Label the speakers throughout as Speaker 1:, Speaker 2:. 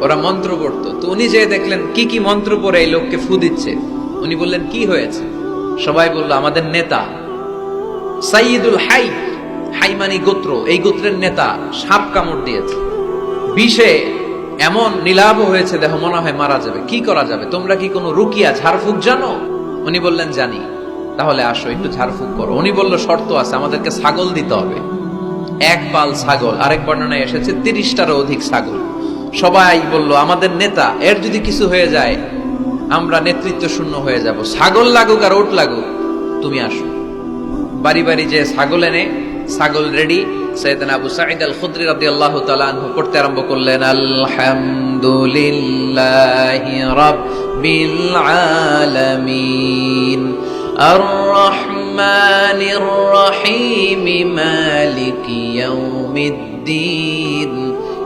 Speaker 1: ওরা মন্ত্র পড়তো। তো উনি যে দেখলেন, কি কি মন্ত্র পরে এই লোককে ফু দিচ্ছে। উনি বললেন, কি হয়েছে? সবাই বলল, আমাদের নেতা। সাইয়দুল হাই হাইমানি গোত্র, এই গোত্রের নেতা সাপ কামড় দিয়েছে। বিষে এমন নীলাভ হয়েছে, দেহ মনে হয় মারা যাবে। কি করা যাবে? তোমরা কি কোনো রুকিয়া ঝাড়ফুঁক জানো? উনি বললেন, জানি। তাহলে আসো, একটু ঝাড়ফুঁক করো। উনি বলল, শর্ত আছে, আমাদেরকে ছাগল দিতে হবে। এক পাল ছাগল, আরেক বর্ণনায় এসেছে, তিরিশটারও অধিক ছাগল। সবাই বলল, আমাদের নেতা, এর যদি কিছু হয়ে যায়, আমরা নেতৃত্ব শূন্য হয়ে যাব। ছাগল লাগুক আর ওট লাগুক, তুমি আসো। বাড়ি বাড়ি যে ছাগল এনে, ছাগল রেডি সৈয়দনা আবু সাঈদ আল খুদরি রাদিয়াল্লাহু তাআলা আনহু পড়তে আরম্ভ করলেন, আলহামদুলিল্লাহি রাব্বিল আলামিন আর রহমানির রহিম, মালিকি ইয়াউমিদ্দিন।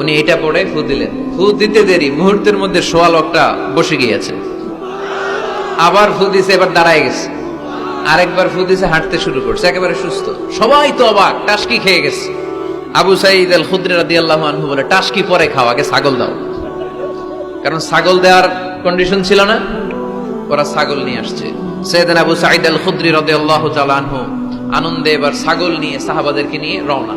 Speaker 1: উনি এটা পড়ে ফু দিলেন। ফু দিতে দেরি, মুহূর্তের মধ্যে সোয়া লোকটা বসে গিয়েছে। আবার ফু দিছে, এবার দাঁড়ায় গেছে। আরেকবার ফু দিছে, হাঁটতে শুরু করছে, একেবারে সুস্থ। সবাই তো অবাক, টাসকি খেয়ে গেছে। আবু সাইদ আল খুদ্রি রাদিয়াল্লাহু আনহু বলে, টাসকি পরে খাও, আগে ছাগল দাও। কারণ ছাগল দেওয়ার কন্ডিশন ছিল না, ওরা ছাগল নিয়ে আসছে। সৈয়দান আবু সাইদ আল খুদ্রি রাদিয়াল্লাহু তাআলা আনহু আনন্দে এবার ছাগল নিয়ে, সাহাবাদেরকে নিয়ে রওনা।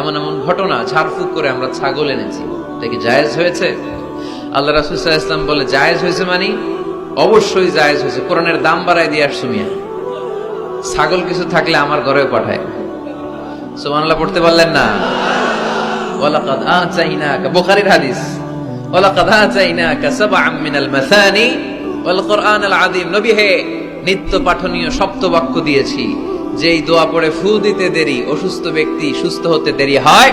Speaker 1: এমন এমন ঘটনা, ঝাড়ফুক করে আমরা ছাগল এনেছি। এটা কি জায়েজ হয়েছে? আল্লাহ রাসুল ইসলাম বলে, জায়েজ হয়েছে মানে? অবশ্যই জায়েজ হয়েছে। কোরআনের দাম বাড়ায় দিয়ে আসছো মিয়া। ছাগল কিছু থাকলে আমার ঘরেও পাঠায়। সুবহানাল্লাহ, পড়তে পারলেন না? ওয়ালাকাদ আতাইনাকা, বুখারীর হাদিস। ওয়ালাকাদ আতাইনাকা সাবআম মিনাল মাসানি ওয়াল কোরআনাল আযীম। নবী হে, নিত্য পাঠনীয় সপ্ত বাক্য দিয়েছি। যেই দোয়া পড়ে ফু দিতে দেরি অসুস্থ ব্যক্তি সুস্থ হতে দেরি হয়